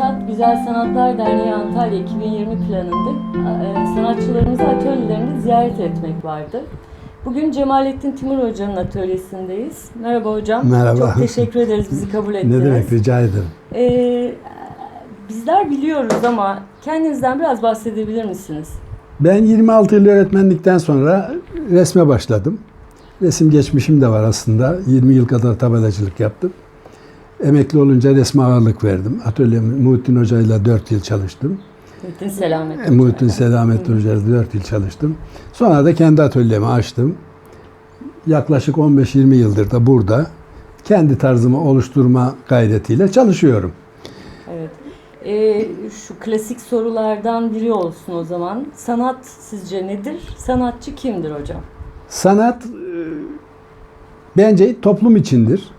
TÜSAT Güzel Sanatlar Derneği Antalya 2020 planında e, sanatçılarımızı atölyelerinde ziyaret etmek vardı. Bugün Cemalettin Timur Hoca'nın atölyesindeyiz. Merhaba hocam. Merhaba. Çok teşekkür ederiz bizi kabul ettiniz. Ne demek rica ederim. Ee, bizler biliyoruz ama kendinizden biraz bahsedebilir misiniz? Ben 26 yıl öğretmenlikten sonra resme başladım. Resim geçmişim de var aslında. 20 yıl kadar tabelacılık yaptım. Emekli olunca resme ağırlık verdim. Atölyemi Muhittin Hoca ile 4 yıl çalıştım. Muhittin Selamet E, Hoca. Muhittin Selamettin Hoca ile 4 yıl çalıştım. Sonra da kendi atölyemi açtım. Yaklaşık 15-20 yıldır da burada kendi tarzımı oluşturma gayretiyle çalışıyorum. Evet. Ee, şu klasik sorulardan biri olsun o zaman. Sanat sizce nedir? Sanatçı kimdir hocam? Sanat e, bence toplum içindir.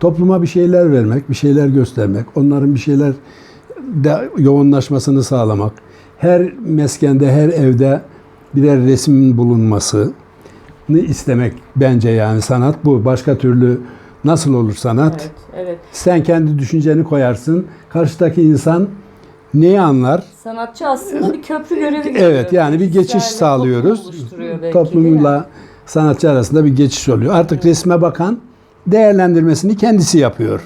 Topluma bir şeyler vermek, bir şeyler göstermek, onların bir şeyler de yoğunlaşmasını sağlamak. Her meskende, her evde birer resim bulunmasını istemek bence yani sanat bu. Başka türlü nasıl olur sanat? Evet, evet. Sen kendi düşünceni koyarsın. Karşıdaki insan neyi anlar? Sanatçı aslında bir köprü görevi görüyor. Evet yani bir geçiş Kişilerle sağlıyoruz. toplum belki. Toplumla sanatçı arasında bir geçiş oluyor. Artık resme bakan değerlendirmesini kendisi yapıyor.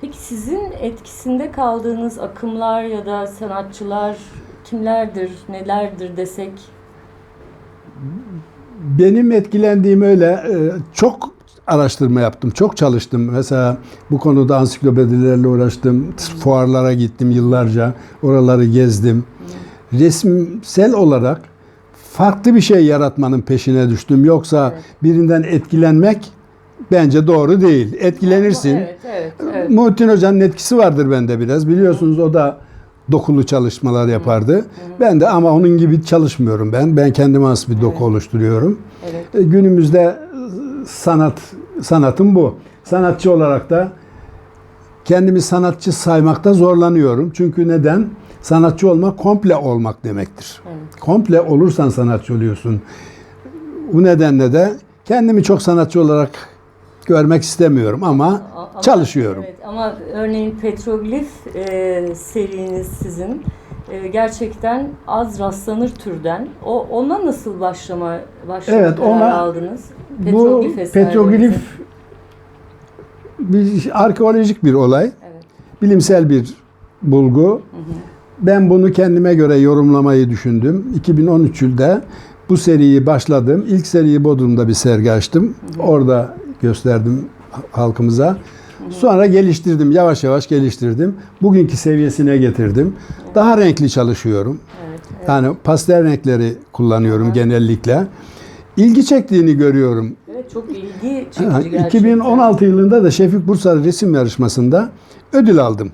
Peki sizin etkisinde kaldığınız akımlar ya da sanatçılar kimlerdir, nelerdir desek? Benim etkilendiğim öyle e, çok araştırma yaptım, çok çalıştım. Mesela bu konuda ansiklopedilerle uğraştım, fuarlara gittim yıllarca, oraları gezdim. Resimsel olarak farklı bir şey yaratmanın peşine düştüm. Yoksa birinden etkilenmek bence doğru değil. Etkilenirsin. Evet, evet, evet. Muhittin Hoca'nın etkisi vardır bende biraz. Biliyorsunuz o da dokulu çalışmalar yapardı. Ben de ama onun gibi çalışmıyorum ben. Ben kendime has bir doku oluşturuyorum. evet. E, Günümüzde sanat sanatım bu. Sanatçı olarak da kendimi sanatçı saymakta zorlanıyorum. Çünkü neden? Sanatçı olmak komple olmak demektir. Evet. Komple olursan sanatçı oluyorsun. Bu nedenle de kendimi çok sanatçı olarak görmek istemiyorum ama ama- çalışıyorum. Evet, ama örneğin petroglif e, seriniz sizin e, gerçekten az rastlanır türden. O ona nasıl başlama başlama Evet, ona- aldınız? Bu eserlerinizi. petroglif bir arkeolojik bir olay, Evet. bilimsel bir bulgu. Ben bunu kendime göre yorumlamayı düşündüm. 2013 yılda bu seriyi başladım. İlk seriyi Bodrum'da bir sergi açtım. Orada gösterdim halkımıza. Sonra geliştirdim, yavaş yavaş geliştirdim. Bugünkü seviyesine getirdim. Daha renkli çalışıyorum. Evet. evet. Yani pastel renkleri kullanıyorum genellikle. İlgi çektiğini görüyorum. Evet, çok ilgi çekici gerçekten. 2016 yılında da Şefik Bursa resim yarışmasında ödül aldım.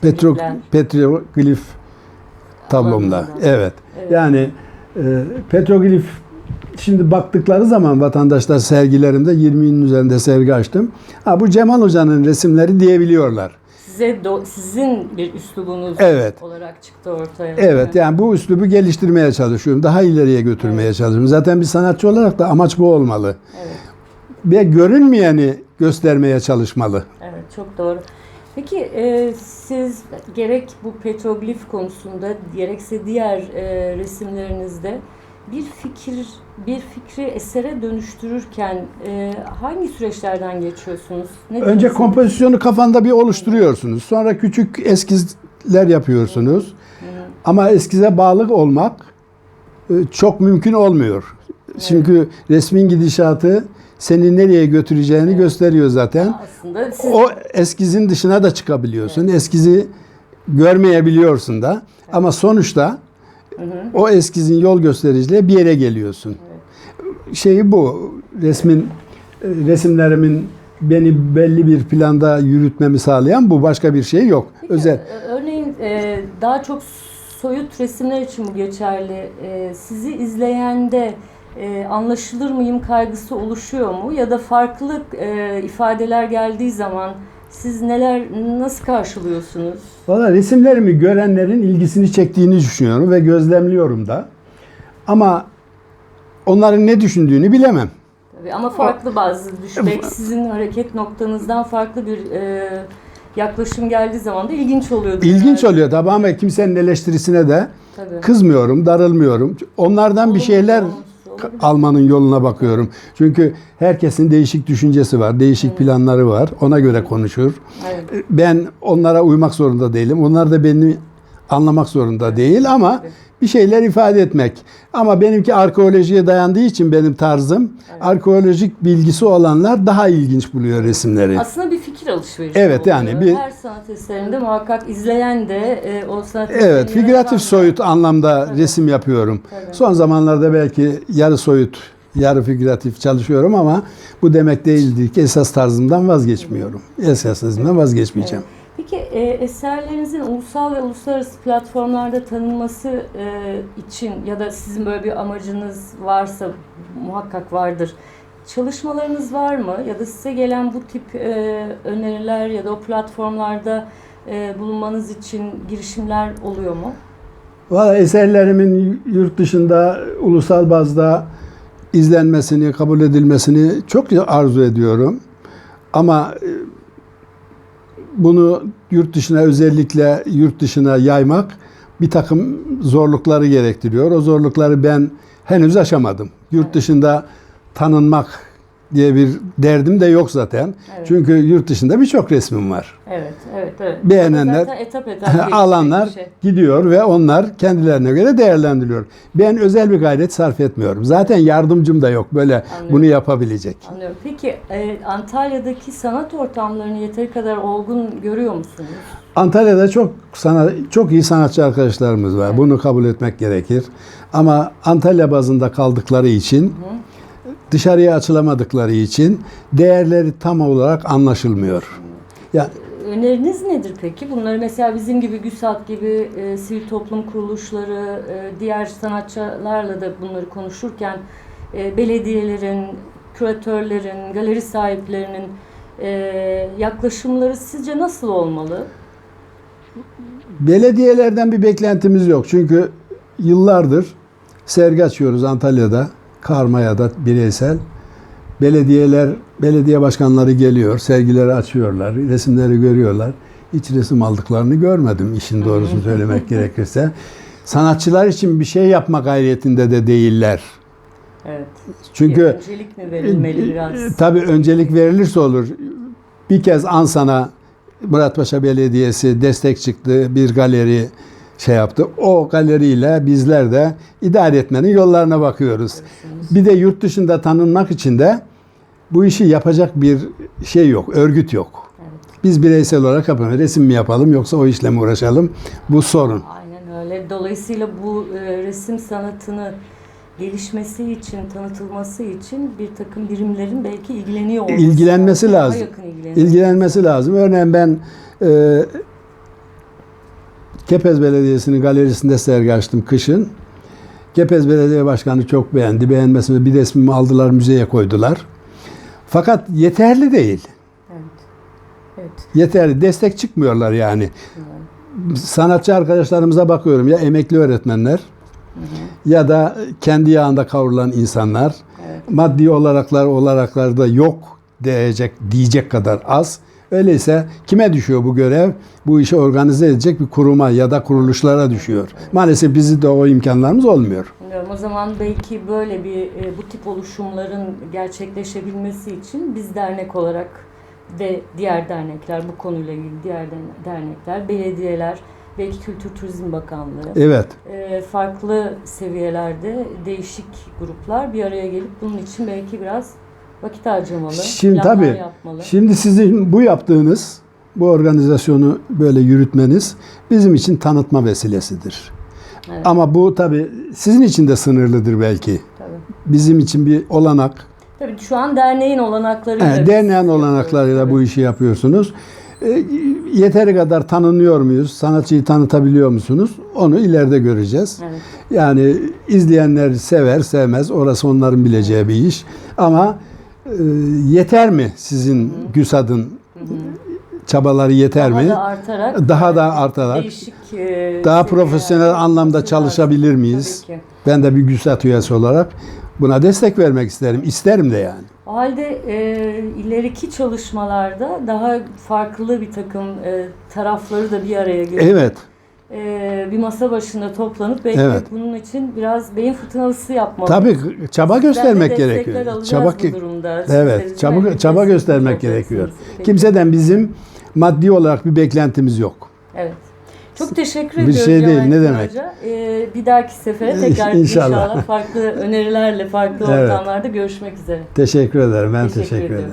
Petro, petroglif tablomda. Alanında. Evet. Evet. Yani e, petroglif şimdi baktıkları zaman vatandaşlar sergilerimde 20'nin üzerinde sergi açtım. Ha bu Cemal Hoca'nın resimleri diyebiliyorlar. Size do- sizin bir üslubunuz Evet. olarak çıktı ortaya. Evet yani bu üslubu geliştirmeye çalışıyorum. Daha ileriye götürmeye çalışıyorum. Zaten bir sanatçı olarak da amaç bu olmalı. Evet. Ve görünmeyeni göstermeye çalışmalı. Evet çok doğru. Peki e, siz gerek bu petroglif konusunda gerekse diğer e, resimlerinizde bir fikir bir fikri esere dönüştürürken e, hangi süreçlerden geçiyorsunuz? Ne Önce diyorsunuz? kompozisyonu kafanda bir oluşturuyorsunuz. Sonra küçük eskizler yapıyorsunuz. Ama eskize bağlı olmak e, çok mümkün olmuyor. Çünkü resmin gidişatı seni nereye götüreceğini gösteriyor zaten. aslında siz O eskizin dışına da çıkabiliyorsun. Eskizi görmeyebiliyorsun da. Ama sonuçta o eskizin yol göstericiliğe bir yere geliyorsun. Şeyi bu. Resmin e, resimlerimin beni belli bir planda yürütmemi sağlayan bu. Başka bir şey yok. Peki, Özel. e, Örneğin e, daha çok soyut resimler için bu geçerli. E, sizi izleyende e, anlaşılır mıyım kaygısı oluşuyor mu? Ya da farklı e, ifadeler geldiği zaman siz neler nasıl karşılıyorsunuz? Valla resimlerimi görenlerin ilgisini çektiğini düşünüyorum ve gözlemliyorum da. Ama onların ne düşündüğünü bilemem. Tabii ama farklı bazı düşmek sizin hareket noktanızdan farklı bir e, yaklaşım geldiği zaman da ilginç oluyor. İlginç oluyor tabii ama kimsenin eleştirisine de Tabii. kızmıyorum, darılmıyorum. Onlardan bir şeyler olumsuz. Almanın yoluna bakıyorum. Çünkü herkesin değişik düşüncesi var, değişik planları var. Ona göre konuşur. Evet. Ben onlara uymak zorunda değilim. Onlar da beni anlamak zorunda değil ama bir şeyler ifade etmek. Ama benimki arkeolojiye dayandığı için benim tarzım arkeolojik bilgisi olanlar daha ilginç buluyor resimleri. Aslında bir fikir alışverişi Evet, oluyor. yani bir- Her sanat eserinde muhakkak izleyen de e, o sanat Evet, figüratif soyut anlamda resim yapıyorum. Tabii. Son zamanlarda belki yarı soyut, yarı figüratif çalışıyorum ama bu demek değildir ki esas tarzımdan vazgeçmiyorum. Esas tarzımdan vazgeçmeyeceğim. Peki e, eserlerinizin ulusal ve uluslararası platformlarda tanınması e, için ya da sizin böyle bir amacınız varsa muhakkak vardır. Çalışmalarınız var mı? Ya da size gelen bu tip e, öneriler ya da o platformlarda e, bulunmanız için girişimler oluyor mu? Valla eserlerimin yurt dışında ulusal bazda izlenmesini, kabul edilmesini çok arzu ediyorum. Ama e, bunu yurt dışına özellikle yurt dışına yaymak bir takım zorlukları gerektiriyor. O zorlukları ben henüz aşamadım. Yurt dışında tanınmak diye bir derdim de yok zaten. Evet. Çünkü yurt dışında birçok resmim var. Evet, evet, evet. Beğenenler, Zaten etap etap alanlar şey. gidiyor ve onlar kendilerine göre değerlendiriliyor. Ben özel bir gayret sarf etmiyorum. Zaten yardımcım da yok böyle Anlıyorum. bunu yapabilecek. Anlıyorum. Peki e, Antalya'daki sanat ortamlarını yeteri kadar olgun görüyor musunuz? Antalya'da çok sana çok iyi sanatçı arkadaşlarımız var. Bunu kabul etmek gerekir. Ama Antalya bazında kaldıkları için dışarıya açılamadıkları için değerleri tam olarak anlaşılmıyor. Ya Öneriniz nedir peki? Bunları mesela bizim gibi GÜSAT gibi e, sivil toplum kuruluşları, e, diğer sanatçılarla da bunları konuşurken e, belediyelerin, küratörlerin, galeri sahiplerinin e, yaklaşımları sizce nasıl olmalı? Belediyelerden bir beklentimiz yok. Çünkü yıllardır sergi açıyoruz Antalya'da, Karmaya'da bireysel. Belediyeler, belediye başkanları geliyor, sergileri açıyorlar, resimleri görüyorlar. Hiç resim aldıklarını görmedim işin doğrusunu söylemek gerekirse. Sanatçılar için bir şey yapma gayretinde de değiller. Evet. Çünkü Bir öncelik mi verilmeli e, biraz? Tabii öncelik verilirse olur. Bir kez Ansan'a Muratpaşa Belediyesi destek çıktı. Bir galeri şey yaptı. O galeriyle bizler de idare etmenin yollarına bakıyoruz. Bir de yurt dışında tanınmak için de bu işi yapacak bir şey yok, örgüt yok. Biz bireysel olarak yapalım. Resim mi yapalım yoksa o işle mi uğraşalım? Bu sorun. Aynen öyle. Dolayısıyla bu e, resim sanatını gelişmesi için, tanıtılması için bir takım birimlerin belki ilgileniyor olması İlgilenmesi lazım. ilgilenmesi. ilgilenmesi lazım. Örneğin ben e, Kepez Belediyesi'nin galerisinde sergi açtım kışın. Kepez Belediye Başkanı çok beğendi. Beğenmesine bir resmimi aldılar müzeye koydular. Fakat yeterli değil. Evet. Evet. Yeterli. Destek çıkmıyorlar yani. Sanatçı arkadaşlarımıza bakıyorum ya emekli öğretmenler ya da kendi yağında kavrulan insanlar Evet. maddi olaraklar olaraklar da yok diyecek diyecek kadar az. Öyleyse kime düşüyor bu görev? Bu işi organize edecek bir kuruma ya da kuruluşlara düşüyor. Maalesef bizi de o imkanlarımız olmuyor. O zaman belki böyle bir e, bu tip oluşumların gerçekleşebilmesi için biz dernek olarak ve diğer dernekler bu konuyla ilgili diğer dernek- dernekler, belediyeler, belki Kültür Turizm Bakanlığı, Evet. e, farklı seviyelerde değişik gruplar bir araya gelip bunun için belki biraz vakit harcamalı, Şimdi tabii. yapmalı. Şimdi sizin bu yaptığınız, bu organizasyonu böyle yürütmeniz bizim için tanıtma vesilesidir. Evet. Ama bu tabii sizin için de sınırlıdır belki. Tabii. Bizim için bir olanak. Tabii şu an derneğin olanaklarıyla Evet, derneğin olanaklarıyla bu Evet. işi yapıyorsunuz. E, yeteri kadar tanınıyor muyuz? Sanatçıyı tanıtabiliyor musunuz? Onu ileride göreceğiz. Evet. Yani izleyenler sever, sevmez. Orası onların bileceği bir iş. Ama yeter mi sizin GÜSAD'ın çabaları yeter Daha mi? da artarak Daha da artarak değişik e, daha profesyonel anlamda olması çalışabilir miyiz? Tabii ki. Ben de bir GÜSAD üyesi olarak buna destek vermek isterim. İsterim de yani. O halde e, ileriki çalışmalarda daha farklı bir takım e, tarafları da bir araya getirip Evet. E, bir masa başında toplanıp belki de Evet. bunun için biraz beyin fırtınalısı yapmalı. Tabii çaba Sizden de göstermek destekler gerekiyor. Çaba bu durumda. De Evet, bize çaba çaba göstermek gerekiyor. Peki. Kimseden bizim maddi olarak bir beklentimiz yok. Evet. Çok teşekkür Bir ediyoruz. şey değil, ne demek. Hoca. Ee, bir dahaki sefere tekrar inşallah. inşallah farklı önerilerle, farklı Evet. ortamlarda görüşmek üzere. Teşekkür ederim. Ben Teşekkür teşekkür, ederim.